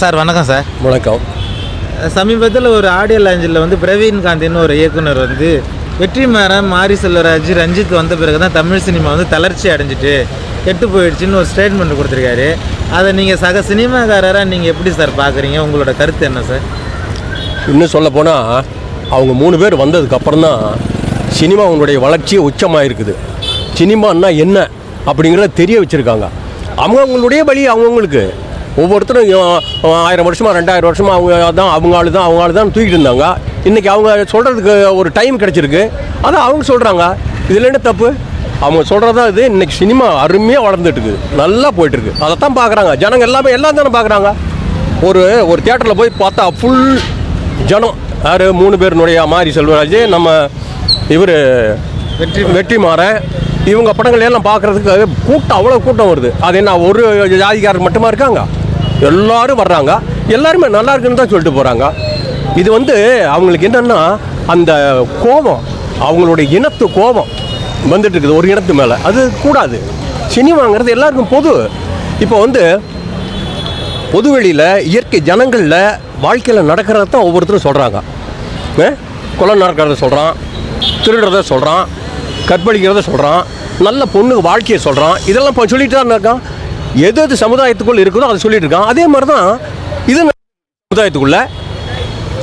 Sir வணக்கம் sir. வணக்கம். சமீபத்தில் ஒரு ஆடியோ லாஞ்சில் வந்து பிரவீன் காந்தின்னு ஒரு இயக்குனர் வந்து வெற்றிமாறன் மாரி செல்வராஜ் ரஞ்சித் வந்த பிறகு தான் தமிழ் சினிமா வந்து தளர்ச்சி அடைஞ்சிட்டு கெட்டு போயிடுச்சுன்னு ஒரு ஸ்டேட்மெண்ட் கொடுத்துருக்காரு. அதை நீங்கள் சக சினிமாக்காரராக நீங்கள் எப்படி சார் பார்க்குறீங்க? உங்களோட கருத்து என்ன சார்? இன்னும் சொல்ல போனால் அவங்க மூணு பேர் வந்ததுக்கு அப்புறம் தான் சினிமாவுடைய வளர்ச்சி உச்சமாக இருக்குது சினிமான்னா என்ன அப்படிங்கிறத தெரிய வச்சுருக்காங்க. அவங்கவுங்களுடைய வழி அவங்கவுங்களுக்கு ஒவ்வொருத்தரும் ஆயிரம் வருஷமா ரெண்டாயிரம் வருஷமா அவங்க தான் அவங்க ஆளு தான் அவங்க ஆளு தான் தூக்கிட்டு இருந்தாங்க. இன்றைக்கி அவங்க சொல்கிறதுக்கு ஒரு டைம் கிடச்சிருக்கு. அதான் அவங்க சொல்கிறாங்க இதில் என்ன தப்பு? அவங்க சொல்கிறதா இது இன்னைக்கு சினிமா அருமையாக வளர்ந்துட்டு இருக்குது. நல்லா போயிட்டுருக்கு. அதை தான் பார்க்குறாங்க. ஜனங்க எல்லாமே எல்லாம் தானே பார்க்குறாங்க. ஒரு ஒரு தியேட்டரில் போய் பார்த்தா ஃபுல் ஜனம். யார்? மூணு பேருனுடைய மாரி செல்வராஜ் நம்ம இவர் வெற்றி வெற்றிமாறன். இவங்க படங்கள் எல்லாம் பார்க்குறதுக்கு கூட்டம் அவ்வளோ கூட்டம் வருது. அது என்ன ஒரு ஜாதிக்காரர் மட்டுமா இருக்காங்க? எல்லாரும் வர்றாங்க. எல்லாருமே நல்லா இருக்குன்னு தான் சொல்லிட்டு போகிறாங்க இது வந்து அவங்களுக்கு என்னென்னா அந்த கோபம் அவங்களுடைய இனத்து கோபம் வந்துட்டு இருக்குது ஒரு இனத்து மேலே. அது கூடாது. சினிமாங்கிறது எல்லாருக்கும் பொது. இப்போ வந்து பொதுவெளியில் இயற்கை ஜனங்களில் வாழ்க்கையில் நடக்கிறத தான் ஒவ்வொருத்தரும் சொல்கிறாங்க கொலை நடக்கிறத சொல்கிறான் திருடுறத சொல்கிறான் கற்பழிக்கிறத சொல்கிறான் நல்ல பொண்ணுக்கு வாழ்க்கையை சொல்கிறான் இதெல்லாம் இப்போ சொல்லிட்டு தான் இருக்கான். எது எது சமுதாயத்துக்குள்ள இருக்குதோ அதை சொல்லிட்டு இருக்கான் அதே மாதிரி தான் இது சமுதாயத்துக்குள்ள.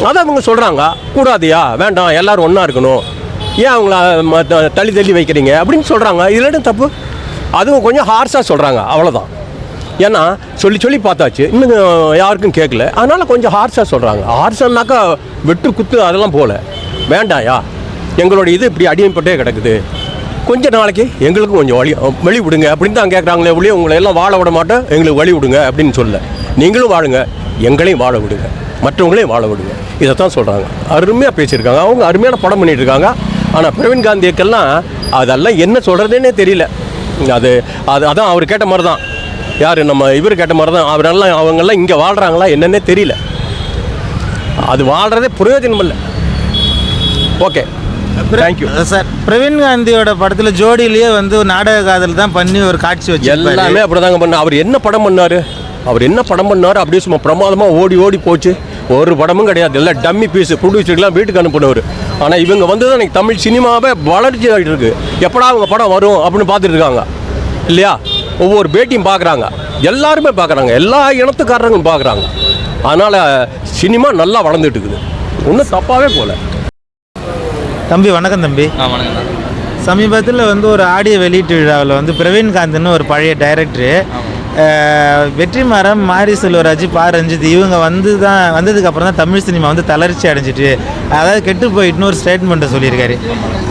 அதை அவங்க சொல்கிறாங்க கூடாதியா வேண்டாம் எல்லாரும் ஒன்றா இருக்கணும். ஏன் அவங்கள ம- த- தள்ளி தள்ளி வைக்கிறீங்க? அப்படின்னு சொல்கிறாங்க இதில் தப்பு? அதுவும் கொஞ்சம் ஹார்ஸாக சொல்கிறாங்க அவ்வளோதான் ஏன்னா சொல்லி சொல்லி பார்த்தாச்சு. இன்னும் யாருக்கும் கேட்கல. அதனால் கொஞ்சம் ஹார்ஸாக சொல்கிறாங்க ஹார்ஸன்னாக்கா வெட்டு குத்து அதெல்லாம் போகல வேண்டாயா எங்களோட இது இப்படி அடிமைப்பட்டே கிடக்குது. கொஞ்சம் நாளைக்கு எங்களுக்கும் கொஞ்சம் வழி வழி விடுங்க அப்படின்னு தான் கேட்குறாங்களே ஒழிய உங்களை எல்லாம் வாழ விட மாட்டோம் எங்களுக்கு வழி விடுங்க அப்படின்னு சொல்ல. நீங்களும் வாழுங்க எங்களையும் வாழ விடுங்க மற்றவங்களையும் வாழ விடுங்க. இதை தான் சொல்கிறாங்க அருமையாக பேசியிருக்காங்க. அவங்க அருமையான படம் பண்ணிகிட்டு இருக்காங்க ஆனால் பிரவீன் காந்தியக்கெல்லாம் அதெல்லாம் என்ன சொல்கிறதுனே தெரியல. அது அது அதான் அவர் கேட்ட மாதிரி தான் யார் நம்ம இவர் கேட்ட மாதிரி தான் அவரெல்லாம் அவங்கெல்லாம் இங்கே வாழ்கிறாங்களா என்னன்னே தெரியல. அது வாழ்கிறதே பிரயோஜனம் இல்லை ஓகே. தேங்க்யூ சார் பிரவீன் காந்தியோட படத்தில் ஜோடியிலேயே வந்து நாடக காதல் தான் பண்ணி ஒரு காட்சி வச்சு எல்லாமே அப்படிதாங்க பண்ண அவர் என்ன படம் பண்ணாரு? அவர் என்ன படம் பண்ணாரு? அப்படியே சும்மா பிரமாதமாக ஓடி ஓடி போச்சு. ஒரு படமும் கிடையாது. எல்லாம் டம்மி பீஸ் ப்ரொடியூசர்லாம் வீட்டுக்கு அனுப்பினவர். ஆனால் இவங்க வந்து தான் எனக்கு தமிழ் சினிமாவே வளர்ச்சி ஆகிட்டு இருக்கு. எப்படா அவங்க படம் வரும் அப்படின்னு பார்த்துட்டு இருக்காங்க. இல்லையா? ஒவ்வொரு பேட்டியும் பார்க்குறாங்க. எல்லாருமே பார்க்குறாங்க. எல்லா இனத்துக்காரங்களும் பார்க்குறாங்க. அதனால் சினிமா நல்லா வளர்ந்துட்டு இருக்குது. ஒன்றும் தப்பாகவே போகல தம்பி வணக்கம் தம்பி. ஆ வணக்கண்ணா சமீபத்தில் வந்து ஒரு ஆடியோ வெளியீட்டு விழாவில் வந்து பிரவீன் காந்த்னு ஒரு பழைய டைரக்டரு வெற்றிமாறன் மாரி செல்வராஜ் பா. ரஞ்சித் இவங்க வந்து தான் வந்ததுக்கு அப்புறம் தான் தமிழ் சினிமா வந்து தளர்ச்சி அடைஞ்சிட்டு அதாவது கெட்டு போயிட்டுன்னு ஒரு ஸ்டேட்மெண்ட்டை சொல்லியிருக்காரு.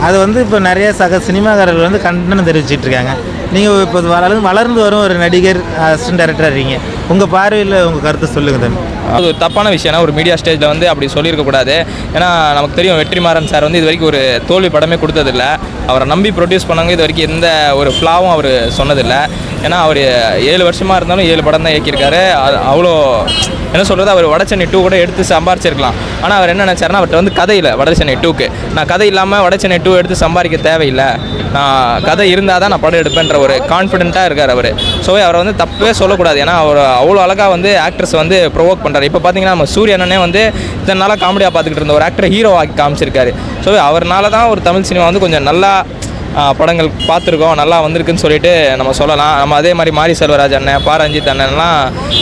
அது வந்து இப்போ நிறைய சக சினிமாக்காரர்கள் வந்து கண்டனம் தெரிவிச்சிட்டு இருக்காங்க. நீங்கள் இப்போ வளர்ந்து வளர்ந்து வரும் ஒரு நடிகர் அசிஸ்டன்ட் டைரக்டர் இருக்கீங்க. உங்கள் பார்வையில் உங்கள் கருத்தை சொல்லுங்கள் தம்பி. அது ஒரு தப்பான விஷயம்னா ஒரு மீடியா ஸ்டேஜில் வந்து அப்படி சொல்லியிருக்கக்கூடாது. ஏன்னா நமக்கு தெரியும் வெற்றிமாறன் சார் வந்து இது வரைக்கும் ஒரு தோல்வி படமே கொடுத்ததில்ல. அவரை நம்பி ப்ரொடியூஸ் பண்ணவங்க இது வரைக்கும் எந்த ஒரு ஃப்ளாவும் அவர் சொன்னதில்லை. ஏன்னா அவர் ஏழு வருஷமாக இருந்தாலும் ஏழு படம் தான் இயக்கியிருக்காரு. அது அவ்வளோ என்ன சொல்கிறது அவர் வடச்சென்னை டூ கூட எடுத்து சம்பாரிச்சிருக்கலாம். ஆனால் அவர் என்ன நினச்சாருன்னா அவர்கிட்ட வந்து கதை இல்லை வடச்சென்னை டூக்கு நான் கதை இல்லாமல் வடச்சென்னை டூ எடுத்து சம்பாதிக்க தேவையில்லை. நான் கதை இருந்தால் தான் நான் படம் எடுப்பேன்ற ஒரு கான்ஃபிடென்ட்டாக இருக்கார் அவர். ஸோ அவரை வந்து தப்பே சொல்லக்கூடாது. ஏன்னா அவர் அவ்வளோ அழகாக வந்து ஆக்ட்ரஸ் வந்து ப்ரொவோக் பண்ணுறாரு இப்போ பார்த்தீங்கன்னா நம்ம சூரிய அண்ணனே வந்து இத்தனை நாளாக காமெடியாக பார்த்துக்கிட்டு இருந்த ஒரு ஆக்டர் ஹீரோ ஆக்கி காமிச்சிருக்காரு. ஸோ அவர்னால தான் ஒரு தமிழ் சினிமா வந்து கொஞ்சம் நல்லா படங்கள் பார்த்துருக்கோம் நல்லா வந்திருக்குன்னு சொல்லிட்டு நம்ம சொல்லலாம். நம்ம அதே மாதிரி மாரி செல்வராஜ் அண்ணன் பாரஞ்சித் அண்ணன்லாம்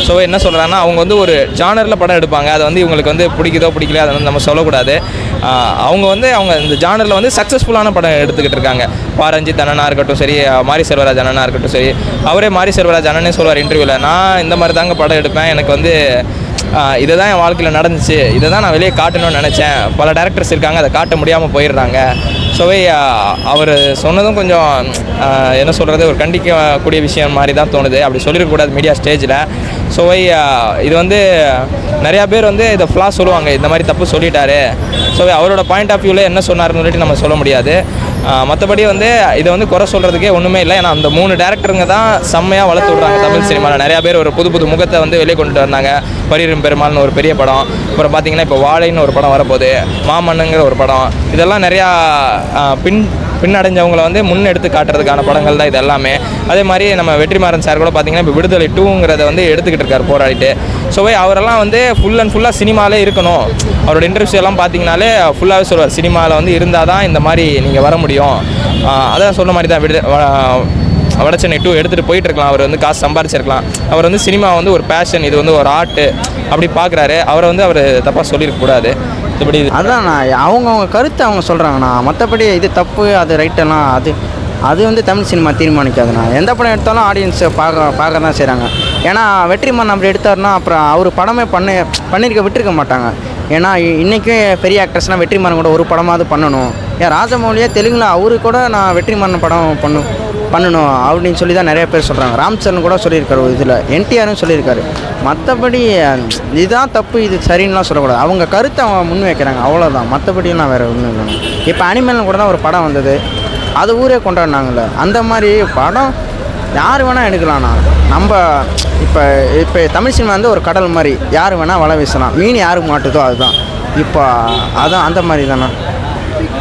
ஸோ என்ன சொல்கிறாங்கன்னா அவங்க வந்து ஒரு ஜானரில் படம் எடுப்பாங்க. அது வந்து இவங்களுக்கு வந்து பிடிக்குதோ பிடிக்கலையோ அதை வந்து நம்ம சொல்லக்கூடாது. அவங்க வந்து அவங்க இந்த ஜானரில் வந்து சக்ஸஸ்ஃபுல்லான படம் எடுத்துக்கிட்டு இருக்காங்க. பாரஞ்சித் அண்ணனாக இருக்கட்டும் சரி மாரி செல்வராஜ் அண்ணனாக இருக்கட்டும் சரி. அவரே மாரி செல்வராஜ் அண்ணனே சொல்வார் இன்டர்வியூவில் நான் இந்த மாதிரி தாங்க படம் எடுப்பேன். எனக்கு வந்து இதை தான் என் வாழ்க்கையில் நடந்துச்சு. இதை தான் நான் வெளியே காட்டணும்னு நினச்சேன். பல டேரக்டர்ஸ் இருக்காங்க அதை காட்ட முடியாமல் போயிடுறாங்க. ஸோவே அவர் சொன்னதும் கொஞ்சம் என்ன சொல்கிறது ஒரு கண்டிக்கக்கூடிய விஷயம் மாதிரி தான் தோணுது. அப்படி சொல்லியிருக்கக்கூடாது மீடியா ஸ்டேஜில் ஸோவை இது வந்து நிறையா பேர் வந்து இதை ஃப்ளா சொல்லுவாங்க. இந்த மாதிரி தப்பு சொல்லிட்டாரு. ஸோ அவரோட பாயிண்ட் ஆஃப் வியூவில் என்ன சொன்னார்னு சொல்லிட்டு நம்ம சொல்ல முடியாது. மற்றபடி வந்து இதை வந்து குறை சொல்கிறதுக்கே ஒன்றுமே இல்லை. ஏன்னா அந்த மூணு டேரக்டருங்க தான் செம்மையாக வளர்த்து விட்றாங்க தமிழ் சினிமாவில் நிறையா பேர் ஒரு புது புது முகத்தை வந்து வெளியே கொண்டுட்டு வந்தாங்க. பரீரும் பெருமாள்னு ஒரு பெரிய படம். அப்புறம் பார்த்தீங்கன்னா இப்போ வாழைன்னு ஒரு படம் வரப்போகுது. மாமன்னுங்கிற ஒரு படம். இதெல்லாம் நிறையா பின் பின்னடைஞ்சவங்களை வந்து முன்னெடுத்து காட்டுறதுக்கான படங்கள் தான் இது எல்லாமே அதே மாதிரி நம்ம வெற்றிமாறன் சார் கூட பார்த்தீங்கன்னா இப்போ விடுதலை டூங்கிறத வந்து எடுத்துக்கிட்டு இருக்காரு போராடிட்டு. ஸோ அவரெல்லாம் வந்து ஃபுல் அண்ட் ஃபுல்லாக சினிமாலே இருக்கணும். அவரோட இன்டர்வியூ எல்லாம் பார்த்தீங்கனாலே ஃபுல்லாகவே சொல்லுவார் சினிமாவில் வந்து இருந்தால் தான் இந்த மாதிரி நீங்கள் வர முடியும். அதான் சொன்ன மாதிரி தான் விடு வ- டூ எடுத்துகிட்டு போயிட்டு இருக்கலாம் அவர் வந்து காசு சம்பாரிச்சிருக்கலாம். அவர் வந்து சினிமா வந்து ஒரு பேஷன் இது வந்து ஒரு ஆர்ட்டு அப்படி பார்க்குறாரு அவரை வந்து அவர் தப்பாக சொல்லியிருக்கக்கூடாது மற்றபடி இது அதான் நான் அவங்கவுங்க கருத்தை அவங்க சொல்கிறாங்கண்ணா மற்றபடி இது தப்பு அது ரைட்டெல்லாம் அது அது வந்து தமிழ் சினிமா தீர்மானிக்காதுண்ணா எந்த படம் எடுத்தாலும் ஆடியன்ஸை பார்க்க பார்க்க தான் செய்கிறாங்க ஏன்னா வெற்றிமாறன் அப்படி எடுத்தாருன்னா அப்புறம் அவர் படமே பண்ண பண்ணியிருக்க விட்டுருக்க மாட்டாங்க. ஏன்னா இன்றைக்கும் பெரிய ஆக்ட்ரஸ்னால் வெற்றிமாறன் கூட ஒரு படமாவது பண்ணணும். ஏன் ராஜமௌலியே தெலுங்குல அவரு கூட நான் வெற்றிமாறன் படம் பண்ணு பண்ணணும் அப்படின்னு சொல்லி தான் நிறைய பேர் சொல்கிறாங்க ராம் சரண் கூட சொல்லியிருக்காரு இதில். என்டிஆரும் சொல்லியிருக்காரு. மற்றபடி இதுதான் தப்பு இது சரின்னுலாம் சொல்லக்கூடாது. அவங்க கருத்தை அவங்க முன் வைக்கிறாங்க. அவ்வளோதான் மற்றபடியெல்லாம் வேறு ஒன்றும் இல்லை. இப்போ அனிமல் கூட தான் ஒரு படம் வந்தது. அது ஊரே கொண்டாடினாங்கல்ல. அந்த மாதிரி படம் யார் வேணால் எடுக்கலாம்ண்ணா. நம்ம இப்போ இப்போ தமிழ் சினிமா வந்து ஒரு கடல் மாதிரி. யார் வேணால் வலை வீசலாம். மீன் யாருக்கு மாட்டுதோ அதுதான். இப்போ அதான் அந்த மாதிரி தானே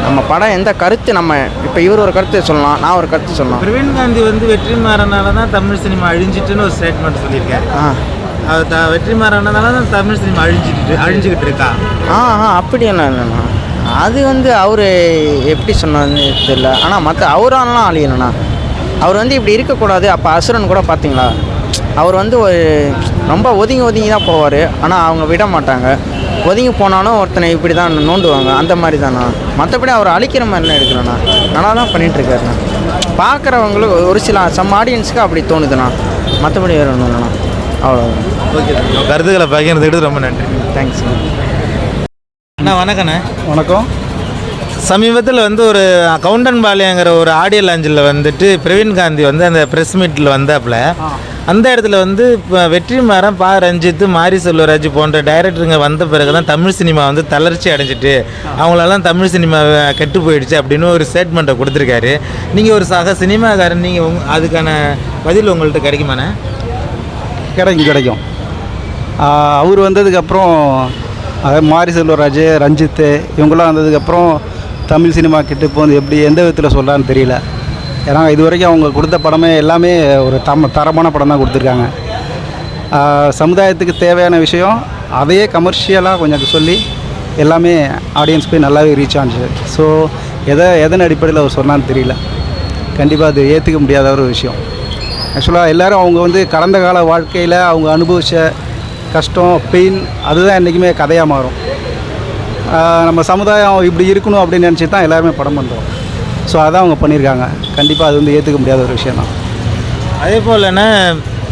நம்ம படம் எந்த கருத்து நம்ம இப்போ இவர் ஒரு கருத்து சொல்லலாம் நான் ஒரு கருத்து சொல்லலாம். பிரவீன் காந்தி வந்து வெற்றிமாறனால தான் தமிழ் சினிமா அழிஞ்சிட்டுன்னு ஒரு ஸ்டேட்மெண்ட் சொல்லியிருக்காரு. ஆ. வெற்றிமாறனால தான் தமிழ் சினிமா அழிஞ்சிட்டு அழிஞ்சுக்கிட்டு இருக்கா? ஆ ஆ அப்படியெல்லாம் இல்லைண்ணா அது வந்து அவர் எப்படி சொன்னார்னு தெரியல. ஆனால் மற்ற அவராலாம் அழியலண்ணா அவர் வந்து இப்படி இருக்கக்கூடாது அப்போ அசுரன் கூட பார்த்தீங்களா அவர் வந்து ஒரு ரொம்ப ஒதுங்கி ஒதுங்கி தான் போவார். ஆனால் அவங்க விட மாட்டாங்க. ஒதுங்கி போனாலும் ஒருத்தனை இப்படி தான் நோண்டுவாங்க. அந்த மாதிரி தானா மற்றபடி அவர் அழிக்கிற மாதிரிலாம் எடுக்கலண்ணா நல்லா தான் பண்ணிகிட்ருக்காருண்ணா பார்க்குறவங்களுக்கு ஒரு சில சம் ஆடியன்ஸுக்கு அப்படி தோணுதுண்ணா. மற்றபடி வேறு ஒன்றும் இல்லைண்ணா. அவ்வளோதான் ஓகே கருத்துக்களை பகிர்ந்துக்கிட்டு ரொம்ப நன்றி. தேங்க்ஸ்ண்ணா அண்ணா வணக்கண்ணே வணக்கம். சமீபத்தில் வந்து ஒரு கவுண்டன் பாளையங்கிற ஒரு ஆடியோ லாஞ்சில் வந்துட்டு பிரவீன் காந்தி வந்து அந்த ப்ரெஸ் மீட்டில் வந்தாப்புல. அந்த இடத்துல வந்து இப்போ வெற்றிமாறன் பா ரஞ்சித் மாரி செல்வராஜ் போன்ற டைரக்டருங்க வந்த பிறகு தான் தமிழ் சினிமா வந்து தளர்ச்சி அடைஞ்சிட்டு அவங்களெல்லாம் தமிழ் சினிமா கெட்டு போயிடுச்சு அப்படின்னு ஒரு ஸ்டேட்மெண்ட்டை கொடுத்துருக்காரு. நீங்கள் ஒரு சக சினிமாக்காரன் நீங்கள் உங் அதுக்கான பதில் உங்கள்கிட்ட கிடைக்குமாண்ணே? கிடைக்கும் கிடைக்கும். அவர் வந்ததுக்கப்புறம் அதாவது மாரி செல்வராஜ் ரஞ்சித்து இவங்களாம் வந்ததுக்கப்புறம் தமிழ் சினிமா கிட்ட இப்போ வந்து எப்படி எந்த விதத்தில் சொல்லலான்னு தெரியல. ஏன்னா இது வரைக்கும் அவங்க கொடுத்த படமே எல்லாமே ஒரு தம தரமான படம் தான் கொடுத்துருக்காங்க. சமுதாயத்துக்கு தேவையான விஷயம் அதையே கமர்ஷியலாக கொஞ்சம் சொல்லி எல்லாமே ஆடியன்ஸ் போய் நல்லாவே ரீச் ஆனிச்சு. ஸோ எதை எதன் அடிப்படையில் அவர் சொன்னான்னு தெரியல. கண்டிப்பாக அது ஏற்றுக்க முடியாத ஒரு விஷயம். ஆக்சுவலாக எல்லோரும் அவங்க வந்து கடந்த கால வாழ்க்கையில் அவங்க அனுபவித்த கஷ்டம் பெயின் அதுதான் என்றைக்குமே கதையாக மாறும். நம்ம சமுதாயம் இப்படி இருக்கணும் அப்படின்னு நினச்சி தான் எல்லாருமே படம் பண்ணுறோம் ஸோ அதான் அவங்க பண்ணியிருக்காங்க. கண்டிப்பாக அது வந்து ஏற்றுக்க முடியாத ஒரு விஷயம் தான் அதே போலன்னா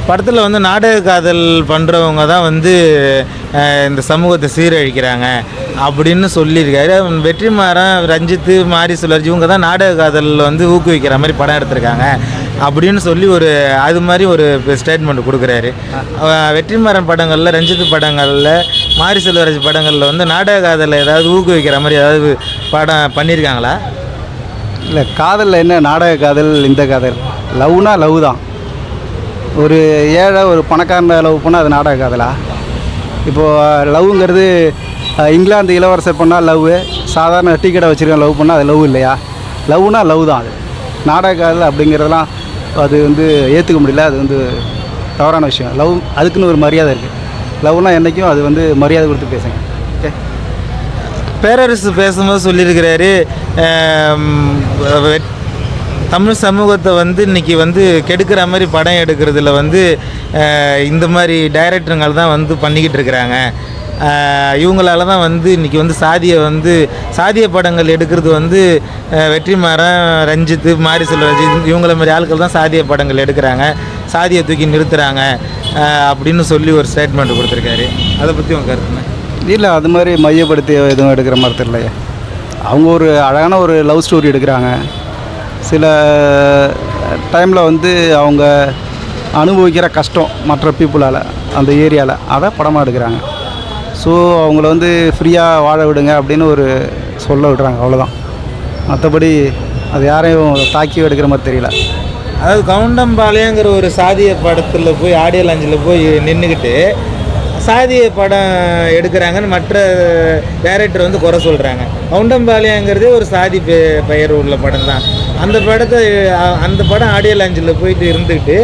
படத்தில் வந்து நாடக காதல் பண்ணுறவங்க தான் வந்து இந்த சமூகத்தை சீரழிக்கிறாங்க அப்படின்னு சொல்லியிருக்காரு. வெற்றிமாறன் ரஞ்சித்து மாரி சுழர்ஜி இவங்க தான் நாடக காதலில் வந்து ஊக்குவிக்கிற மாதிரி படம் எடுத்திருக்காங்க அப்படின்னு சொல்லி ஒரு அது மாதிரி ஒரு ஸ்டேட்மெண்ட் கொடுக்குறாரு. அஹ், வெற்றிமாறன் படங்களில் ரஞ்சித்து படங்களில் மாரி செல்வராஜ் படங்களில் வந்து நாடக காதலை ஏதாவது ஊக்குவிக்கிற மாதிரி ஏதாவது படம் பண்ணியிருக்காங்களா? இல்லை காதலில் என்ன? நாடக காதல் இந்த காதல். லவ்னா லவ் தான். ஒரு ஏழை ஒரு பணக்காரனை லவ் பண்ணால் அது நாடக காதலா? இப்போது லவ்ங்கிறது இங்கிலாந்து இளவரசர் பண்ணால் லவ் சாதாரண டீ கடை வச்சுருக்கேன் லவ் பண்ணால் அது லவ் இல்லையா? லவ்னா லவ் தான் அது. நாடக காதல் அப்படிங்கிறதெல்லாம் அது வந்து ஏற்றுக்க முடியல. அது வந்து தவறான விஷயம். லவ் அதுக்குன்னு ஒரு மரியாதை இருக்குது லவ்னால் என்றைக்கும் அது வந்து மரியாதை கொடுத்து பேசுங்க. ஓகே? பேரரசு பேசும்போது சொல்லியிருக்கிறாரு தமிழ் சமூகத்தை வந்து இன்னைக்கு வந்து கெடுக்கிற மாதிரி படம் எடுக்கிறதுல வந்து இந்த மாதிரி டைரக்டருங்கள் தான் வந்து பண்ணிக்கிட்டு இருக்கிறாங்க. இவங்களால தான் வந்து இன்றைக்கி வந்து சாதியை வந்து சாதிய படங்கள் எடுக்கிறது வந்து வெற்றிமாறன் ரஞ்சித்து மாரி செல்வராஜ் இவங்கள மாதிரி ஆட்கள் தான் சாதிய படங்கள் எடுக்கிறாங்க. சாதியை தூக்கி நிறுத்துகிறாங்க அப்படின்னு சொல்லி ஒரு ஸ்டேட்மெண்ட் கொடுத்துருக்காரு. அதை பற்றி உங்கள் கருத்துண்ணே இல்லை அது மாதிரி மையப்படுத்தி எதுவும் எடுக்கிற மாதிரி தெரியலையே. அவங்க ஒரு அழகான ஒரு லவ் ஸ்டோரி எடுக்கிறாங்க. சில டைமில் வந்து அவங்க அனுபவிக்கிற கஷ்டம் மற்ற பீப்புளால் அந்த ஏரியாவில் அதை படமாக எடுக்கிறாங்க. ஸோ அவங்கள வந்து ஃப்ரீயாக வாழ விடுங்க அப்படின்னு ஒரு சொல்ல விடுறாங்க அவ்வளோதான் மற்றபடி அது யாரையும் தாக்கி எடுக்கிற மாதிரி தெரியல. அதாவது கவுண்டம்பாளையங்கிற ஒரு சாதிய படத்தில் போய் ஆடியோ லாஞ்சில் போய் நின்றுக்கிட்டு சாதிய படம் எடுக்கிறாங்கன்னு மற்ற டேரக்டர் வந்து குறை சொல்கிறாங்க கவுண்டம்பாளையங்கிறதே ஒரு சாதி பெ பெயர் உள்ள படம் தான். அந்த படத்தை அந்த படம் ஆடியோ லாஞ்சில் போயிட்டு இருந்துக்கிட்டு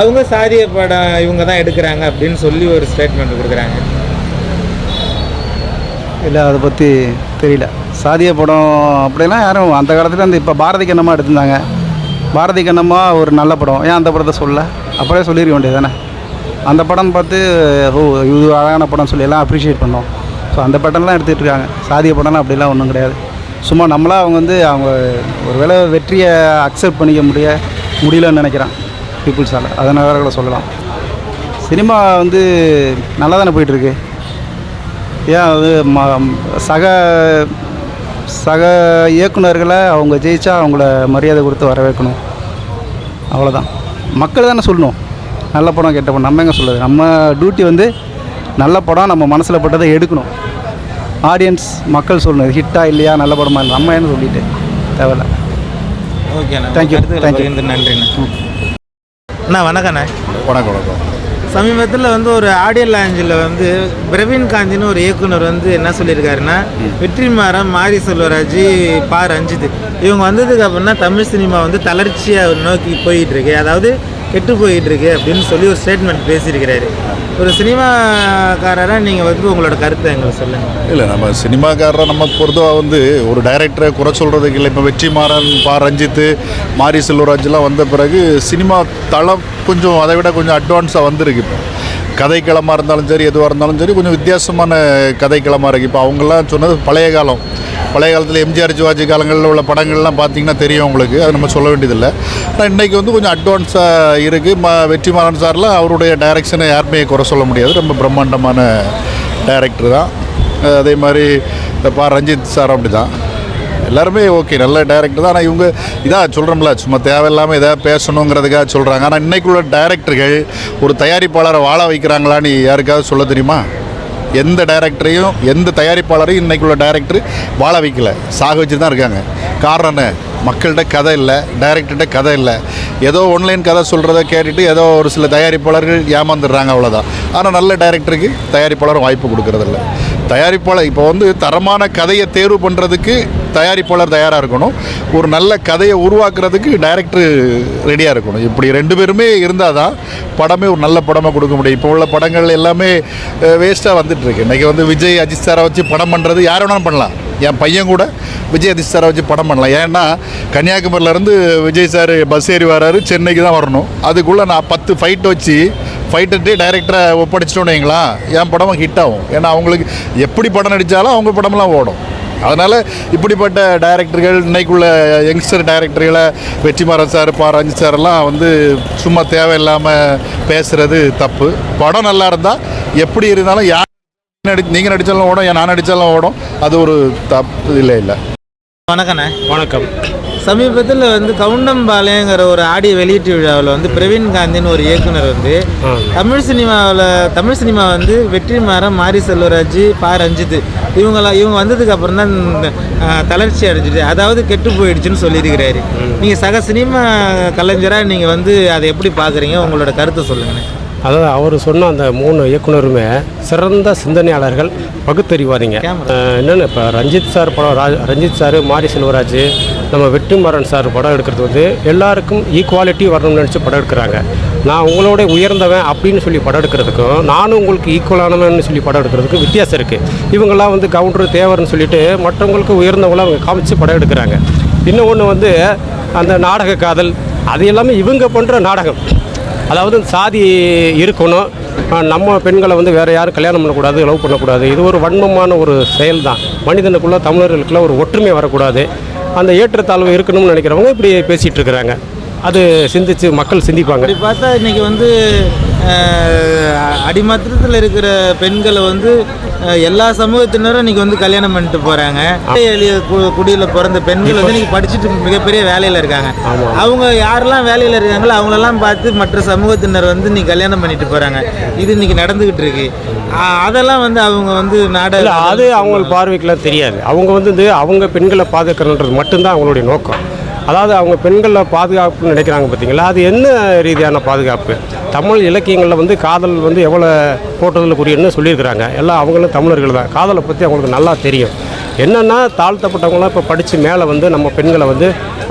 அவங்க சாதிய படம் இவங்க தான் எடுக்கிறாங்க அப்படின்னு சொல்லி ஒரு ஸ்டேட்மெண்ட் கொடுக்குறாங்க. இல்லை அதை பற்றி தெரியல. சாதிய படம் அப்படிலாம் யாரும் அந்த காலத்தில் அந்த இப்போ பாரதி கண்ணம்மா எடுத்திருந்தாங்க. பாரதி கண்ணம்மா ஒரு நல்ல படம். ஏன் அந்த படத்தை சொல்ல? அப்படியே சொல்லிருக்க வேண்டியது தானே? அந்த படம் பார்த்து ஓ இது அழகான படம் சொல்லி எல்லாம் அப்ரிஷியேட் பண்ணோம். ஸோ அந்த படம்லாம் எடுத்துகிட்டு இருக்காங்க. சாதிய படம்லாம் அப்படிலாம் ஒன்றும் கிடையாது. சும்மா நம்மளாக அவங்க வந்து அவங்க ஒரு வேளை வெற்றியை அக்செப்ட் பண்ணிக்க முடிய முடியலன்னு நினைக்கிறான் பீப்புள்ஸால் அதனால கூட சொல்லலாம். சினிமா வந்து நல்லா தானே போயிட்டுருக்கு? ஏன் அது ம சக சக இயக்குனர்களை அவங்க ஜெயித்தா அவங்கள மரியாதை கொடுத்து வரவேற்கணும். அவ்வளோதான் மக்கள் தானே சொல்லணும். நல்ல படம் கெட்ட படம். நம்ம எங்கே சொல்லுது நம்ம டியூட்டி வந்து நல்ல படம் நம்ம மனசில் பட்டதை எடுக்கணும். ஆடியன்ஸ் மக்கள் சொல்லணும். ஹிட்டா இல்லையா நல்ல படமா இல்லை நம்ம என்ன சொல்லிட்டு தேவையில்ல. ஓகேண்ணா you. பகிர்ந்து நன்றிண்ணா. அண்ணா வணக்கண்ணா வணக்கம் வணக்கம். சமீபத்தில் வந்து ஒரு ஆடியோ லாஞ்சில் வந்து பிரவீன் காந்தின்னு ஒரு இயக்குனர் வந்து என்ன சொல்லியிருக்காருன்னா வெற்றிமாறன் மாரி செல்வராஜ் பா ரஞ்சித். இவங்க வந்ததுக்கு அப்புறம் தான் தமிழ் சினிமா வந்து தளர்ச்சியாக நோக்கி போயிட்டு இருக்கு. அதாவது கெட்டு போயிட்டு இருக்கு அப்படின்னு சொல்லி ஒரு ஸ்டேட்மெண்ட் பேசியிருக்கிறாரு. ஒரு சினிமாக்காரராக நீங்கள் வந்து உங்களோட கருத்தை எங்களுக்கு சொல்லுங்கள் இல்லை நம்ம சினிமாக்காரரை நம்ம பொறுத்தவரை வந்து ஒரு டைரக்டரை குறை சொல்கிறதுக்கு இல்லை. இப்போ வெற்றிமாறன் பா ரஞ்சித்து மாரி செல்வராஜ்லாம் வந்த பிறகு சினிமா தளம் கொஞ்சம் அதை விட கொஞ்சம் அட்வான்ஸாக வந்திருக்கு இப்போ. கதைக்களமாக இருந்தாலும் சரி எதுவாக இருந்தாலும் சரி கொஞ்சம் வித்தியாசமான கதைக்களமாக இருக்குது இப்போ அவங்கெல்லாம் சொன்னது பழைய காலம். பழைய காலத்தில் எம்ஜிஆர் சிவாஜி காலங்களில் உள்ள படங்கள்லாம் பார்த்தீங்கன்னா தெரியும் உங்களுக்கு. அது நம்ம சொல்ல வேண்டியதில்லை. ஆனால் இன்றைக்கி வந்து கொஞ்சம் அட்வான்ஸாக இருக்குது ம வெற்றிமாறன் சார்லாம் அவருடைய டைரக்ஷனை யாருமே குறை சொல்ல முடியாது. ரொம்ப பிரம்மாண்டமான டைரக்டர் தான். அதே மாதிரி இந்த பா ரஞ்சித் சார் அப்படி தான் எல்லாருமே ஓகே நல்ல டைரக்டர் தான். ஆனால் இவங்க இதாக சொல்கிறோம்ல சும்மா தேவையில்லாமல் எதாவது பேசணுங்கிறதுக்காக சொல்கிறாங்க ஆனால் இன்றைக்குள்ள டைரக்டர்கள் ஒரு தயாரிப்பாளரை வாழ வைக்கிறாங்களான்னு யாருக்காவது சொல்ல தெரியுமா? எந்த டைரக்டரையும் எந்த தயாரிப்பாளரையும் இன்றைக்குள்ள டைரக்டர் வாழ வைக்கல. சாக வச்சு தான் இருக்காங்க. காரணம் என்ன? மக்கள்கிட்ட கதை இல்லை. டைரக்டர்கிட்ட கதை இல்லை. ஏதோ ஒன்லைன் கதை சொல்கிறத கேட்டுட்டு ஏதோ ஒரு சில தயாரிப்பாளர்கள் ஏமாந்துடுறாங்க அவ்வளோதான் ஆனால் நல்ல டைரக்டருக்கு தயாரிப்பாளர் வாய்ப்பு கொடுக்கறதில்ல. தயாரிப்பாளர் இப்போ வந்து தரமான கதையை தேர்வு பண்ணுறதுக்கு தயாரிப்பாளர் தயாராக இருக்கணும். ஒரு நல்ல கதையை உருவாக்குறதுக்கு டைரக்டர் ரெடியாக இருக்கணும். இப்படி ரெண்டு பேருமே இருந்தால் தான் படமே ஒரு நல்ல படமாக கொடுக்க முடியும். இப்போ உள்ள படங்கள் எல்லாமே வேஸ்ட்டாக வந்துட்டுருக்கு. இன்றைக்கி வந்து விஜய் அஜித் சாரை வச்சு படம் பண்ணுறது யார் வேணாலும் பண்ணலாம். என் பையன் கூட விஜய் அஜித் சாரை வச்சு படம் பண்ணலாம். ஏன்னா கன்னியாகுமரியிலேருந்து விஜய் சார் பஸ் ஏறி வராரு. சென்னைக்கு தான் வரணும். அதுக்குள்ளே நான் பத்து ஃபைட் வச்சு ஃபைட்டர்ட்டே டைரக்டரை ஒப்படைச்சிட்டோன்னு வைங்களா என் படமும் ஹிட் ஆகும். ஏன்னா அவங்களுக்கு எப்படி படம் நடித்தாலும் அவங்க படம்லாம் ஓடும். அதனால் இப்படிப்பட்ட டைரக்டர்கள் இன்னைக்குள்ள யங்ஸ்டர் டைரக்டர்களை வெற்றிமாறன் சார் பா ரஞ்சித் சார் எல்லாம் வந்து சும்மா தேவையில்லாமல் பேசுகிறது தப்பு. படம் நல்லா இருந்தால் எப்படி இருந்தாலும் யார் நடி நீங்கள் நடித்தாலும் ஓடும் ஏன் நான் நடித்தாலும் ஓடும் அது ஒரு தப்பு இல்லை இல்லை. வணக்கண்ணே. வணக்கம். சமீபத்தில் வந்து கவுண்டம்பாளையங்கிற ஒரு ஆடியோ வெளியீட்டு விழாவில் வந்து பிரவீன் காந்தின்னு ஒரு இயக்குனர் வந்து தமிழ் சினிமாவில் தமிழ் சினிமா வந்து வெற்றிமாறன் மாரி செல்வராஜ் பா. ரஞ்சித் இவங்களாம் இவங்க வந்ததுக்கு அப்புறம் தான் தளர்ச்சி அடைஞ்சிட்டு அதாவது கெட்டு போயிடுச்சுன்னு சொல்லியிருக்கிறாரு. நீங்கள் சக சினிமா கலைஞராக நீங்கள் வந்து அதை எப்படி பார்க்குறீங்க உங்களோட கருத்தை சொல்லுங்கண்ணே அதாவது அவர் சொன்ன அந்த மூணு இயக்குனருமே சிறந்த சிந்தனையாளர்கள் பகுத்தறிவாதிங்க என்னென்ன இப்போ ரஞ்சித் சார் படம் ராஜ் ரஞ்சித் சார் மாரி செல்வராஜ் நம்ம வெற்றிமாறன் சார் படம் எடுக்கிறது வந்து எல்லாருக்கும் ஈக்குவாலிட்டி வரணும்னு நினச்சி படம் எடுக்கிறாங்க. நான் உங்களோட உயர்ந்தவன் அப்படின்னு சொல்லி படம் எடுக்கிறதுக்கும் நானும் உங்களுக்கு ஈக்குவலானவன் சொல்லி படம் எடுக்கிறதுக்கும் வித்தியாசம் இருக்குது இவங்கெல்லாம் வந்து கவுண்டர் தேவர்னு சொல்லிட்டு மற்றவங்களுக்கு உயர்ந்தவங்களாம் அவங்க காமிச்சு படம் எடுக்கிறாங்க. இன்னும் ஒன்று வந்து அந்த நாடக காதல் அது எல்லாமே இவங்க பண்ணுற நாடகம். அதாவது சாதி இருக்கணும். நம்ம பெண்களை வந்து வேறு யாரும் கல்யாணம் பண்ணக்கூடாது லவ் பண்ணக்கூடாது. இது ஒரு வன்மமான ஒரு செயல் தான் மனிதனுக்குள்ளே தமிழர்களுக்குள்ள ஒரு ஒற்றுமை வரக்கூடாது. அந்த ஏற்றத்தாழ்வு இருக்கணும்னு நினைக்கிறவங்க இப்படி பேசிகிட்டு இருக்கிறாங்க. அது சிந்திச்சு மக்கள் சிந்திப்பாங்க. அப்படி பார்த்தா இன்னைக்கு வந்து அடிமத்திரத்தில் இருக்கிற பெண்களை வந்து எல்லா சமூகத்தினரும் இன்னைக்கு வந்து கல்யாணம் பண்ணிட்டு போறாங்க. எளிய கு- குடியில பிறந்த பெண்கள் வந்து இன்னைக்கு படிச்சுட்டு மிகப்பெரிய வேலையில இருக்காங்க. அவங்க யாரெல்லாம் வேலையில இருக்காங்களோ அவங்களெல்லாம் பார்த்து மற்ற சமூகத்தினர் வந்து இன்னைக்கு கல்யாணம் பண்ணிட்டு போறாங்க. இது இன்னைக்கு நடந்துகிட்டு இருக்கு. அஹ், அதெல்லாம் வந்து அவங்க வந்து நாட அது அவங்க பார்வைக்கெல்லாம் தெரியாது. அவங்க வந்து இது அவங்க பெண்களை பாதுகாக்கணுன்றது மட்டும்தான் அவங்களுடைய நோக்கம். அதாவது அவங்க பெண்களை பாதுகாப்புன்னு நினைக்கிறாங்க பார்த்தீங்களா அது என்ன ரீதியான பாதுகாப்பு? தமிழ் இலக்கியங்களில் வந்து காதல் வந்து எவ்வளோ போட்டதில் குறியன்னு சொல்லியிருக்கிறாங்க. எல்லாம் அவங்களும் தமிழர்கள் தான். காதலை பற்றி அவங்களுக்கு நல்லா தெரியும். என்னென்னா தாழ்த்தப்பட்டவங்களாம் இப்போ படித்து மேலே வந்து நம்ம பெண்களை வந்து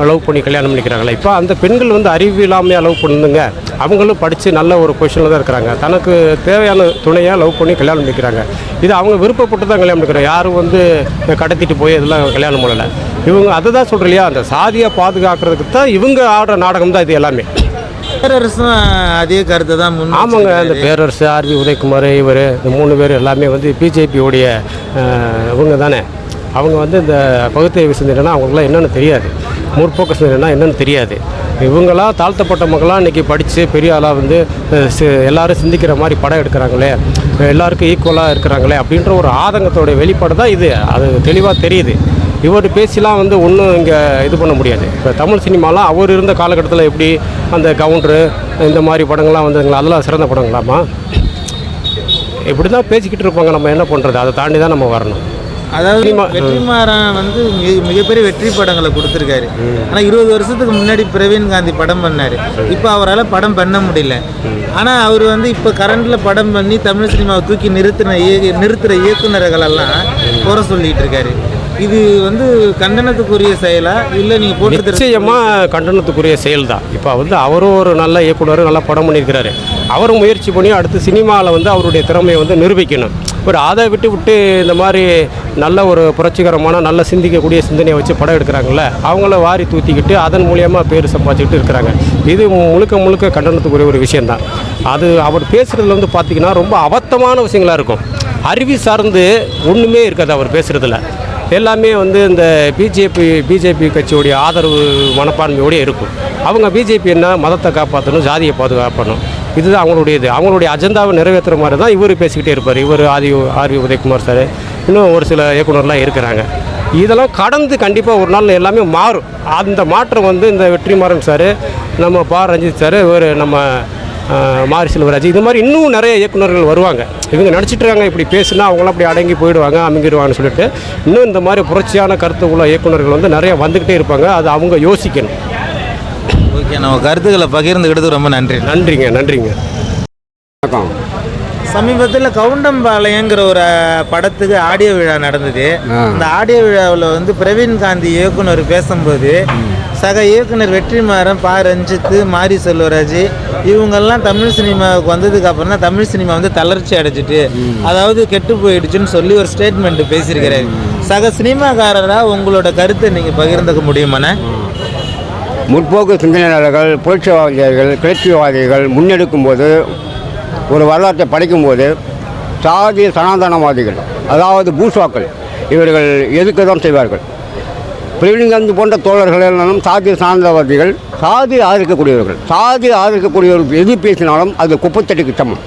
லவ் பண்ணி கல்யாணம் பண்ணிக்கிறாங்களே. இப்போ அந்த பெண்கள் வந்து அறிவு இல்லாமையாக லவ் பண்ணுங்க அவங்களும் படித்து நல்ல ஒரு பொசிஷனில் தான் இருக்கிறாங்க. தனக்கு தேவையான துணையாக லவ் பண்ணி கல்யாணம் பண்ணிக்கிறாங்க. இது அவங்க விருப்பப்பட்டு தான் கல்யாணம் பண்ணிக்கிறாங்க. யாரும் வந்து கடத்திட்டு போய் இதெல்லாம் கல்யாணம் பண்ணலை. இவங்க அதை தான் சொல்கிறேன் இல்லையா? அந்த சாதியை பாதுகாக்கிறதுக்கு தான் இவங்க ஆடுற நாடகம் தான் இது எல்லாமே. பேரரசும் அதே கருத்தை தான் ஆமாங்க. இந்த வச்சிருக்காரு. பேரரசு ஆர்வி உதயகுமார் இவர் இந்த மூணு பேர் எல்லாமே வந்து பிஜேபியோடைய இவங்க தானே. அவங்க வந்து இந்த பகுத்தறிவு சிந்தனைனா அவங்களுக்குலாம் என்னென்னு தெரியாது. முற்போக்கு சிந்தனைனா என்னென்னு தெரியாது. இவங்களாம் தாழ்த்தப்பட்ட மக்களாம் இன்றைக்கி படித்து பெரிய ஆளாக வந்து எல்லோரும் சிந்திக்கிற மாதிரி படம் எடுக்கிறாங்களே எல்லாருக்கும் ஈக்குவலாக இருக்கிறாங்களே அப்படின்ற ஒரு ஆதங்கத்தோட வெளிப்பாடு தான் இது. அது தெளிவாக தெரியுது. இவர் பேசிலாம் வந்து ஒன்றும் இங்கே இது பண்ண முடியாது. இப்போ தமிழ் சினிமாலாம் அவர் இருந்த காலகட்டத்தில் எப்படி அந்த கவுண்டரு இந்த மாதிரி படங்கள்லாம் வந்ததுங்களா? அதெல்லாம் சிறந்த படங்களாமா இப்படி தான் பேசிக்கிட்டு இருப்பாங்க. நம்ம என்ன பண்ணுறது அதை தாண்டி தான் நம்ம வரணும். அதாவது வெற்றிமாறன் வந்து மிக- மிகப்பெரிய வெற்றி படங்களை கொடுத்துருக்காரு. ஆனால் இருபது வருஷத்துக்கு முன்னாடி பிரவீன் காந்தி படம் பண்ணார். இப்போ அவரால் படம் பண்ண முடியல. ஆனால் அவர் வந்து இப்போ கரண்டில் படம் பண்ணி தமிழ் சினிமாவை தூக்கி நிறுத்தின நிறுத்துகிற இயக்குநர்கள் எல்லாம் குறை சொல்லிட்டு இருக்காரு. இது வந்து கண்டனத்துக்குரிய செயலா? இல்லை நீங்கள் போட்டு நிச்சயமாக கண்டனத்துக்குரிய செயல் தான் இப்போ வந்து அவரும் ஒரு நல்ல இயக்குனர் நல்லா படம் பண்ணியிருக்கிறாரு. அவரும் முயற்சி பண்ணி அடுத்து சினிமாவில் வந்து அவருடைய திறமையை வந்து நிரூபிக்கணும். ஒரு அதை விட்டு விட்டு இந்த மாதிரி நல்ல ஒரு புரட்சிகரமான நல்ல சிந்திக்கக்கூடிய சிந்தனையை வச்சு படம் எடுக்கிறாங்கல்ல அவங்கள வாரி தூத்திக்கிட்டு அதன் மூலியமாக பேர் சம்பாதிச்சுக்கிட்டு இருக்கிறாங்க. இது முழுக்க முழுக்க கண்டனத்துக்குரிய ஒரு விஷயந்தான் அது அவர் பேசுகிறதுல வந்து பார்த்திங்கன்னா ரொம்ப அபத்தமான விஷயங்களாக இருக்கும். அறிவி சார்ந்து ஒன்றுமே இருக்காது அவர் பேசுகிறதுல எல்லாமே வந்து இந்த பிஜேபி பிஜேபி கட்சியுடைய ஆதரவு மனப்பான்மையோடய இருக்கும். அவங்க பிஜேபி என்ன மதத்தை காப்பாற்றணும் ஜாதியை பாதுகாப்பணும் இதுதான் அவங்களுடைய இது அவங்களுடைய அஜெண்டாவை நிறைவேற்றுற மாதிரி தான் இவர் பேசிக்கிட்டே இருப்பார். இவர் ஆதி ஆர்வி உதயகுமார் சார். இன்னும் ஒரு சில இயக்குனர்லாம் இருக்கிறாங்க. இதெல்லாம் கடந்து கண்டிப்பாக ஒரு நாள் எல்லாமே மாறும். அந்த மாற்றம் வந்து இந்த வெற்றிமாறன் சார் நம்ம பா. ரஞ்சித் சார் இவர் நம்ம மாரி செல்வராஜ் இது மாதிரி இன்னும் நிறைய இயக்குனர்கள் வருவாங்க. இவங்க நடிச்சிட்டு இருக்காங்க இப்படி பேசுனா அவங்களாம் அப்படி அடங்கி போயிடுவாங்க அமைங்கிடுவாங்கன்னு சொல்லிட்டு. இன்னும் இந்த மாதிரி புரட்சியான கருத்து உள்ள இயக்குனர்கள் வந்து நிறைய வந்துக்கிட்டே இருப்பாங்க. அது அவங்க யோசிக்கணும். நம்ம கருத்துக்களை பகிர்ந்துக்கிட்டது ரொம்ப நன்றி. நன்றிங்க நன்றிங்க. சமீபத்தில் கவுண்டம்பாளையங்கிற ஒரு படத்துக்கு ஆடியோ விழா நடந்தது. அந்த ஆடியோ விழாவில் வந்து பிரவீன் காந்தி இயக்குனர் பேசும்போது சக இயக்குனர் வெற்றிமாறன் பா. ரஞ்சித்து மாரி செல்வராஜ் இவங்கெல்லாம் தமிழ் சினிமாவுக்கு வந்ததுக்கு அப்புறம் தான் தமிழ் சினிமா வந்து தளர்ச்சி அடைச்சிட்டு அதாவது கெட்டு போயிடுச்சுன்னு சொல்லி ஒரு ஸ்டேட்மெண்ட் பேசியிருக்கிறாரு. சக சினிமாக்காரராக உங்களோட கருத்தை நீங்கள் பகிர்ந்துக்க முடியுமாண்ணே? முற்போக்கு சிந்தனையாளர்கள் புரட்சிவாதிகள் கிளர்ச்சிவாதிகள் முன்னெடுக்கும் போது ஒரு வரலாற்றை படைக்கும்போது சாதி சனாதனவாதிகள் அதாவது பூஸ்வாக்கள் இவர்கள் எதுக்க தான் செய்வார்கள்? பிரவீன்காந்தி போன்ற தோழர்கள் எல்லாம் சாதி சார்ந்தவாதிகள் சாதி ஆதரிக்கக்கூடியவர்கள் சாதி ஆதரிக்கக்கூடியவர்கள் எது பேசினாலும் அது குப்பத்தட்டுக்கு சமம்.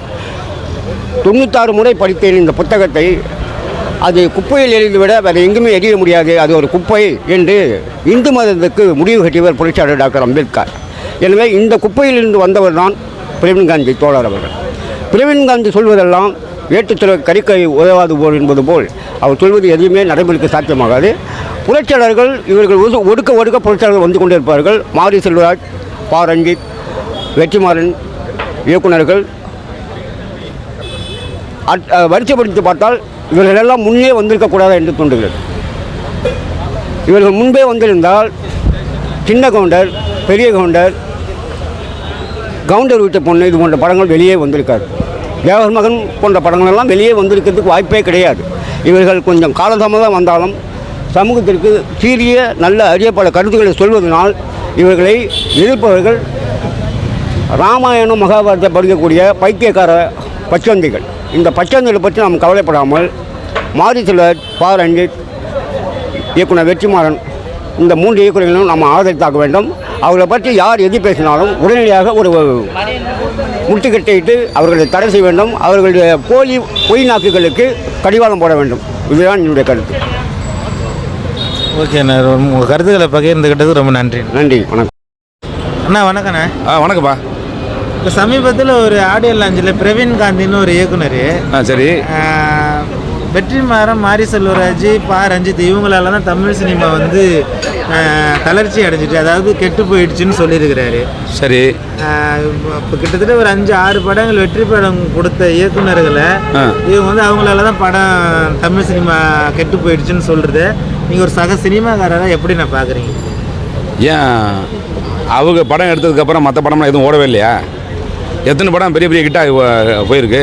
தொண்ணூத்தாறு முறை படித்தேன் இந்த புத்தகத்தை. அது குப்பையில் எறிந்துவிட வேறு எங்குமே எரிய முடியாது. அது ஒரு குப்பை என்று இந்து மதத்துக்கு முடிவு கட்டியவர் புரட்சியாளர் டாக்டர் அம்பேத்கர். எனவே இந்த குப்பையிலிருந்து வந்தவர் தான் பிரவீன் காந்தி தோழர் அவர்கள். பிரவீன் காந்தி சொல்வதெல்லாம் ஏற்றுத்தர கறிக்கை உதவாது போல் என்பது போல் அவர் சொல்வது எதுவுமே நடைமுறைக்கு சாத்தியமாகாது. புரட்சியாளர்கள் இவர்கள் ஒது- ஒடுக்க ஒடுக்க புரட்சியாளர்கள் வந்து கொண்டிருப்பார்கள். மாரி செல்வராஜ் பா. ரஞ்சித் வெற்றிமாறன் இயக்குனர்கள் அட்- வரிசைப்படுத்தி பார்த்தால் இவர்களெல்லாம் முன்னே வந்திருக்கக்கூடாது என்று தோன்றுகிறது. இவர்கள் முன்பே வந்திருந்தால் சின்ன கவுண்டர் பெரிய கவுண்டர் கவுண்டர் வீட்டு பொண்ணு இது போன்ற படங்கள் வெளியே வந்திருக்காது. தேவர் மகன் போன்ற படங்கள் எல்லாம் வெளியே வந்திருக்கிறதுக்கு வாய்ப்பே கிடையாது. இவர்கள் கொஞ்சம் காலதாமதம் வந்தாலும் சமூகத்திற்கு சீரிய நல்ல அரிய பல கருத்துக்களை சொல்வதனால் இவர்களை எதிர்ப்பவர்கள் ராமாயணம் மகாபாரதத்தை படிக்கக்கூடிய பைத்தியக்கார பச்சந்திகள் இந்த பச்சந்திகளை பற்றி நாம் கவலைப்படாமல் மாரி செல்வர் பா ரஞ்சித் இயக்குனர் வெற்றிமாறன் இந்த மூன்று இயக்குநர்களும் நம்ம ஆதரித்தாக வேண்டும். அவர்களை பற்றி யார் எது பேசினாலும் உடனடியாக ஒரு முட்டுக்கட்டையிட்டு அவர்களை தடை செய்ய வேண்டும். அவர்களுடைய போலி பொய் நாக்குகளுக்கு கடிவாளம் போட வேண்டும். இதுதான் என்னுடைய கருத்து. ஓகேண்ணே உங்கள் கருத்துக்களை பகிர்ந்துக்கிட்டது ரொம்ப நன்றி. நன்றி வணக்கம். அண்ணா வணக்கண்ணே ஆ வணக்கம்ப்பா. இப்போ சமீபத்தில் ஒரு ஆடியோ லாஞ்சில் பிரவீன் காந்தின்னு ஒரு இயக்குனர். ஆ சரி. வெற்றிமாறன் மாரி செல்வராஜ் பா ரஞ்சித் இவங்களால தான் தமிழ் சினிமா வந்து தளர்ச்சி அடைஞ்சிட்டு அதாவது கெட்டு போயிடுச்சுன்னு சொல்லியிருக்கிறாரு. சரி. இப்போ கிட்டத்தட்ட ஒரு அஞ்சு ஆறு படங்கள் வெற்றி படம் கொடுத்த இயக்குனர்களை ஆ. இவங்க வந்து அவங்களால தான் படம் தமிழ் சினிமா கெட்டு போயிடுச்சுன்னு சொல்கிறது நீங்கள் ஒரு சக சினிமாக்காரராக எப்படி நான் பார்க்குறீங்க ஏன் அவங்க படம் எடுத்ததுக்கப்புறம் மற்ற படம்லாம் எதுவும் ஓடவே இல்லையா? எத்தனை படம் பெரிய பெரிய ஹிட்டாக போயிருக்கு.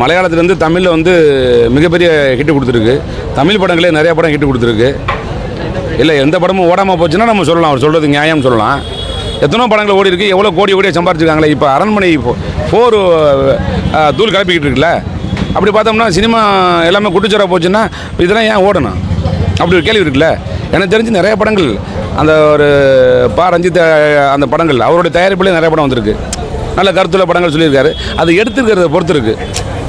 மலையாளத்துலேருந்து தமிழில் வந்து மிகப்பெரிய ஹிட்டு கொடுத்துருக்கு. தமிழ் படங்களே நிறைய படம் ஹிட்டு கொடுத்துருக்கு. இல்லை எந்த படமும் ஓடாமல் போச்சுன்னா நம்ம சொல்லலாம். அவர் சொல்கிறது நியாயம் சொல்லலாம். எத்தனோ படங்கள் ஓடி இருக்கு. எவ்வளோ கோடி கோடியாக சம்பாரிச்சிருக்காங்களே. இப்போ அரண்மனை ஃபோர் தூள் கிளப்பிக்கிட்டு இருக்குல்ல. அப்படி பார்த்தோம்னா சினிமா எல்லாமே குட்டிச்சரா போச்சுன்னா இதெல்லாம் ஏன் ஓடணும்? அப்படி ஒரு கேள்வி இருக்குல்ல. எனக்கு தெரிஞ்சு நிறைய படங்கள் அந்த ஒரு பா ரஞ்சித் அந்த படங்கள் அவருடைய தயாரிப்புலேயே நிறைய படம் வந்திருக்கு. நல்ல கருத்துள்ள படங்கள் சொல்லியிருக்காரு. அது எடுத்துக்கிறத பொறுத்து இருக்கு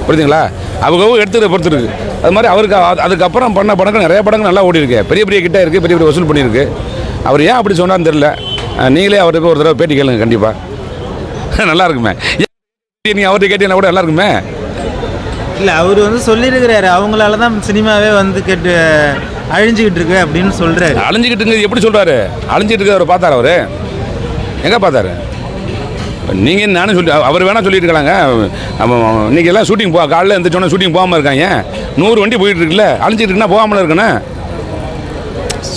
புரியுதுங்களா? அவங்க எடுத்துக்கிறத பொறுத்து இருக்கு அது மாதிரி அவருக்கு அதுக்கப்புறம் பண்ண படங்கள் நிறைய படங்கள் நல்லா ஓடி இருக்கு பெரிய பெரிய கிட்ட இருக்குது பெரிய பெரிய வசூல் பண்ணியிருக்கு. அவர் ஏன் அப்படி சொன்னான்னு தெரியல. அஹ், நீங்களே அவருக்கு ஒரு தடவை பேட்டி கேளுங்க கண்டிப்பாக நல்லா இருக்குமே. ஏன் நீ அவர்கிட்ட கேட்டீங்கன்னா கூட நல்லா இருக்குமே. இல்லை அவர் வந்து சொல்லியிருக்கிறாரு. அவங்களால தான் சினிமாவே வந்து கெட்டு அழிஞ்சிக்கிட்டு இருக்கு அப்படின்னு சொல்கிறாரு அழிஞ்சிக்கிட்டு இருக்குது எப்படி சொல்கிறாரு அழிஞ்சிட்டு இருக்க அவர் பார்த்தாரு அவர்? எங்கே பார்த்தாரு? நீங்கள் நானும் சொல்லி அவர் வேணால் சொல்லிட்டு இருக்கலாங்க இன்றைக்கி எல்லாம் ஷூட்டிங் போ காலையில் எழுந்திரிச்சோன்னே ஷூட்டிங் போகாமல் இருக்காங்க. நூறு வண்டி போயிட்டு இருக்குல்ல அழிஞ்சிட்டு இருக்குன்னா போகாமல் இருக்கணும்.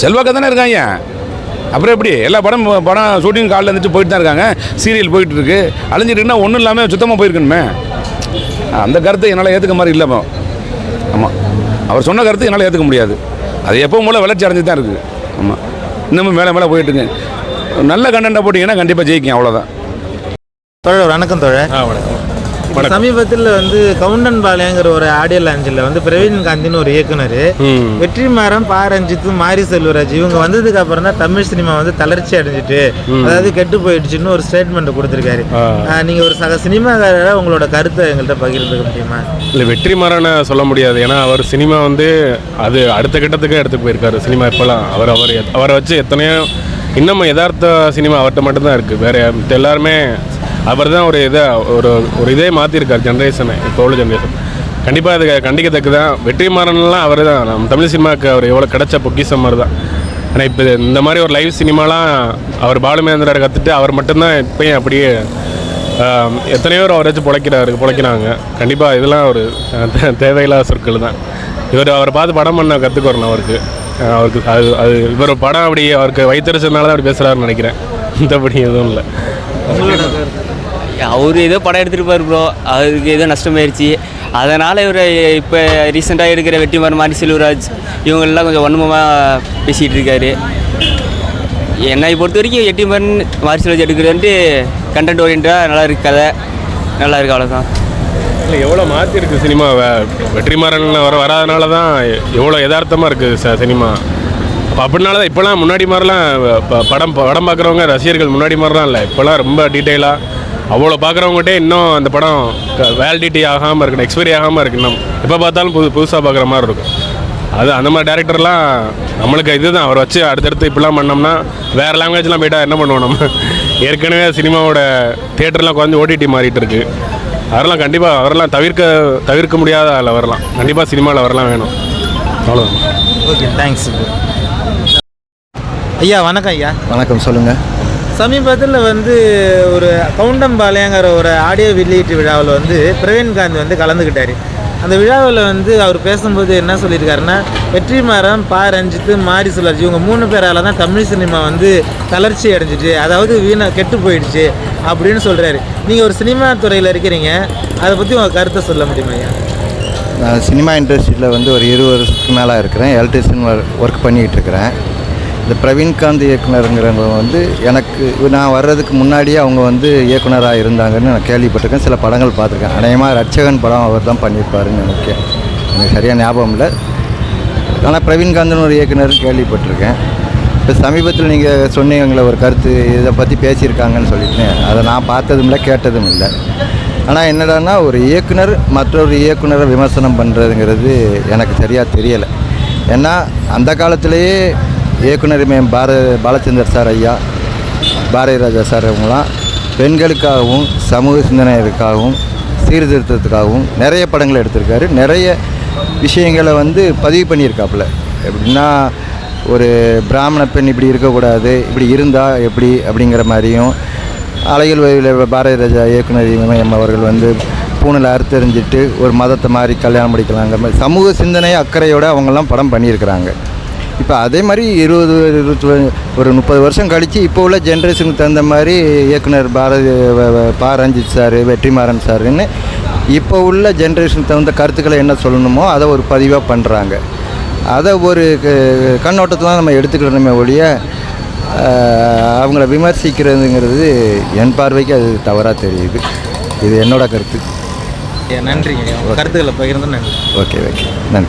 செல்வாக்க தானே இருக்காங்க. அப்புறம் எப்படி? எல்லா படம் படம் ஷூட்டிங் காலில் இருந்துட்டு போயிட்டு தான் இருக்காங்க. சீரியல் போயிட்டு இருக்கு. அழிஞ்சிட்டு ஒன்றும் இல்லாமல் சுத்தமாக போயிருக்கணுமே. அந்த கருத்தை என்னால் ஏற்றுக்க மாதிரி இல்லைப்போ ஆமாம் அவர் சொன்ன கருத்து என்னால் ஏற்றுக்க முடியாது. அது எப்பவும் போல வளர்ச்சி அடைஞ்சு தான் இருக்குது ஆமாம் இன்னமும் மேலே மேலே போயிட்டுருங்க நல்ல கண்டென்ட்டை போட்டிங்கன்னா கண்டிப்பாக ஜெயிக்கும் அவ்வளோதான் தோழர் வணக்கம் தோழர். சமீபத்தில் வந்து கவுண்டன் பாளையங்கிற ஒரு ஆடியோ லாஞ்சில் வந்து பிரவீன் காந்தின்னு ஒரு இயக்குனர் வெற்றிமாறன் பா. ரஞ்சித் மாரி செல்வராஜ் இவங்க வந்ததுக்கு அப்புறம் தான் தமிழ் சினிமா வந்து தளர்ச்சி அடைஞ்சிட்டு அதாவது கெட்டு போயிடுச்சுன்னு ஒரு ஸ்டேட்மெண்ட் கொடுத்துருக்காரு. ஆ. ஆஹ் நீங்க ஒரு சக சினிமாக்காரராக உங்களோட கருத்தை எங்கள்கிட்ட பகிர்ந்துக்க முடியுமா? இல்லை வெற்றிமாறனை சொல்ல முடியாது. ஏன்னா அவர் சினிமா வந்து அது அடுத்த கட்டத்துக்கு எடுத்து போயிருக்காரு. சினிமா இப்போலாம் அவர் அவர் அவரை வச்சு எத்தனையோ இன்னமும் யதார்த்த சினிமா அவர்கிட்ட மட்டும்தான் இருக்குது வேறு எல்லாருமே அவர் தான் ஒரு இதை ஒரு ஒரு இதே மாற்றிருக்கார் ஜென்ரேஷனை இப்போ உள்ள ஜென்ரேஷன் கண்டிப்பாக அது கண்டிக்கத்தக்கு தான் வெற்றிமாறன்லாம் அவர் தான் நம்ம தமிழ் சினிமாவுக்கு அவர் எவ்வளோ கிடச்ச பொக்கிஷம் மாதிரி தான் ஆனால் இப்போ இந்த மாதிரி ஒரு லைவ் சினிமாலாம் அவர் பாலுமேந்திரரை கற்றுட்டு அவர் மட்டும்தான் இப்போயும் அப்படியே எத்தனையோ அவர் வச்சு பிழைக்கிறாரு பிழைக்கிறாங்க. கண்டிப்பாக இதெல்லாம் ஒரு தேவையில்லாத சொற்கள் தான் இவர் அவரை பார்த்து படம் பண்ண கற்றுக்கறணும் அவருக்கு. அவருக்கு அது அது இவர் படம் அப்படி அவருக்கு வைத்தறிச்சதுனால தான் அப்படி பேசுகிறாருன்னு நினைக்கிறேன். மற்றபடி எதுவும் இல்லை. அவர் ஏதோ படம் எடுத்திருப்பார் ப்ரோ அவருக்கு ஏதோ நஷ்டமாயிருச்சு. அதனால் இவர் இப்போ ரீசெண்டாக எடுக்கிற வெற்றிமாறன் மாரி செல்வராஜ் இவங்கெல்லாம் கொஞ்சம் வன்மமாக பேசிகிட்டு இருக்காரு என்னை பொறுத்த வரைக்கும் வெற்றிமாறன் மாரி செல்வராஜ் எடுக்கிறது வந்து கண்டென்ட் ஓரியன்டாக நல்லா இருக்கு கதை. நல்லா இருக்கு அவ்வளோதான் இல்லை எவ்வளோ மாற்றிருக்கு சினிமா வெற்றிமாறன் வர வராதனால தான் எவ்வளோ யதார்த்தமாக இருக்குது ச சினிமா அப்போ அப்படினால தான் இப்போலாம் முன்னாடி மாதிரிலாம் ப- படம் படம் பார்க்குறவங்க ரசிகர்கள் முன்னாடி மாதிரிலாம் இல்லை. இப்போலாம் ரொம்ப டீட்டெயிலாக அவ்வளோ பார்க்குறவங்ககிட்டே இன்னும் அந்த படம் வேலிடிட்டி ஆகாமல் இருக்கணும் எக்ஸ்பைரி ஆகாமல் இருக்கு இன்னும் எப்போ பார்த்தாலும் புது புதுசாக பார்க்குற மாதிரி இருக்கும். அது அந்த மாதிரி டேரக்டர்லாம் நம்மளுக்கு இதுதான். அவர் வச்சு அடுத்தடுத்து இப்படிலாம் பண்ணோம்னா வேறு லாங்குவேஜ்லாம் போயிட்டா என்ன பண்ணுவோம் நம்ம? ஏற்கனவே சினிமாவோட தியேட்டர்லாம் குறைஞ்சி ஓடிடி மாறிட்டு இருக்கு. அதெல்லாம் கண்டிப்பாக அவரெல்லாம் தவிர்க்க தவிர்க்க முடியாத அதில் வரலாம் கண்டிப்பாக சினிமாவில் வரலாம் வேணும். அவ்வளோதான் ஓகே தேங்க்ஸ் ஐயா வணக்கம் ஐயா. வணக்கம் சொல்லுங்கள் சமீபத்தில் வந்து ஒரு கவுண்டம்பாளையங்கிற ஒரு ஆடியோ வெளியீட்டு விழாவில் வந்து பிரவீன் காந்தி வந்து கலந்துக்கிட்டார். அந்த விழாவில் வந்து அவர் பேசும்போது என்ன சொல்லியிருக்காருன்னா வெற்றிமாறன் பா ரஞ்சித் மாரி சுழற்சி இவங்க மூணு பேரால தான் தமிழ் சினிமா வந்து தளர்ச்சி அடைஞ்சிச்சு. அதாவது வீணா கெட்டு போயிடுச்சு அப்படின்னு சொல்கிறாரு நீங்கள் ஒரு சினிமா துறையில் இருக்கிறீங்க அதை பற்றி உங்கள் கருத்தை சொல்ல முடியுமா ஐயா? நான் சினிமா இண்டஸ்ட்ரியில் வந்து ஒரு இருபது வருஷத்துக்கு மேலே இருக்கிறேன். எலக்ட்ரிஷியன் ஒர்க் பண்ணிக்கிட்டு இருக்கிறேன். இந்த பிரவீன்காந்த் இயக்குனருங்கிறவங்க வந்து எனக்கு நான் வர்றதுக்கு முன்னாடியே அவங்க வந்து இயக்குனராக இருந்தாங்கன்னு நான் கேள்விப்பட்டிருக்கேன். சில படங்கள் பார்த்துருக்கேன். அநேகமாக ரட்சகன் படம் அவர் தான் பண்ணியிருப்பாருன்னு நினைக்கிறேன். எனக்கு சரியாக ஞாபகம் இல்லை. ஆனால் பிரவீன்காந்தன் ஒரு இயக்குனர் கேள்விப்பட்டிருக்கேன். இப்போ சமீபத்தில் நீங்கள் சொன்னீங்களே ஒரு கருத்து இதை பற்றி பேசியிருக்காங்கன்னு சொல்லிட்டு. அதை நான் பார்த்ததும் இல்லை கேட்டதும் இல்லை. ஆனால் என்னடான்னா ஒரு இயக்குனர் மற்றொரு இயக்குனரை விமர்சனம் பண்ணுறதுங்கிறது எனக்கு சரியாக தெரியலை. ஏன்னா அந்த காலத்திலேயே இயக்குனர் மேம் பார பாலச்சந்தர் சார் ஐயா பாரதி ராஜா சார் அவங்களாம் பெண்களுக்காகவும் சமூக சிந்தனைகளுக்காகவும் சீர்திருத்தத்துக்காகவும் நிறைய படங்கள் எடுத்திருக்காரு. நிறைய விஷயங்களை வந்து பதிவு பண்ணியிருக்காப்புல. எப்படின்னா ஒரு பிராமண பெண் இப்படி இருக்கக்கூடாது இப்படி இருந்தால் எப்படி அப்படிங்கிற மாதிரியும் அலைகள் வயலில் பாரதி ராஜா இயக்குனர் இமயம் அவர்கள் வந்து பூணில் அறுத்தெறிஞ்சிட்டு ஒரு மதத்தை மாதிரி கல்யாணம் முடிக்கலாங்கிற மாதிரி சமூக சிந்தனை அக்கறையோடு அவங்கெல்லாம் படம் பண்ணியிருக்கிறாங்க. இப்போ அதே மாதிரி இருபது இருபத்தி ஒரு முப்பது வருஷம் கழித்து இப்போ உள்ள ஜென்ரேஷனுக்கு தகுந்த மாதிரி இயக்குனர் பாரதி பா ரஞ்சித் சார் வெற்றிமாறன் சாருன்னு இப்போ உள்ள ஜென்ரேஷனுக்கு தகுந்த கருத்துக்களை என்ன சொல்லணுமோ அதை ஒரு பதிவாக பண்ணுறாங்க அதை ஒரு கண்ணோட்டத்தில் நம்ம எடுத்துக்கணுமே ஒழிய அவங்கள விமர்சிக்கிறதுங்கிறது என் பார்வைக்கு அது தவறாக தெரியுது. இது என்னோட கருத்து. நன்றிங்க. உங்கள் கருத்துக்களை பகிர்ந்து நன்றி. Okay okay. நன்றி.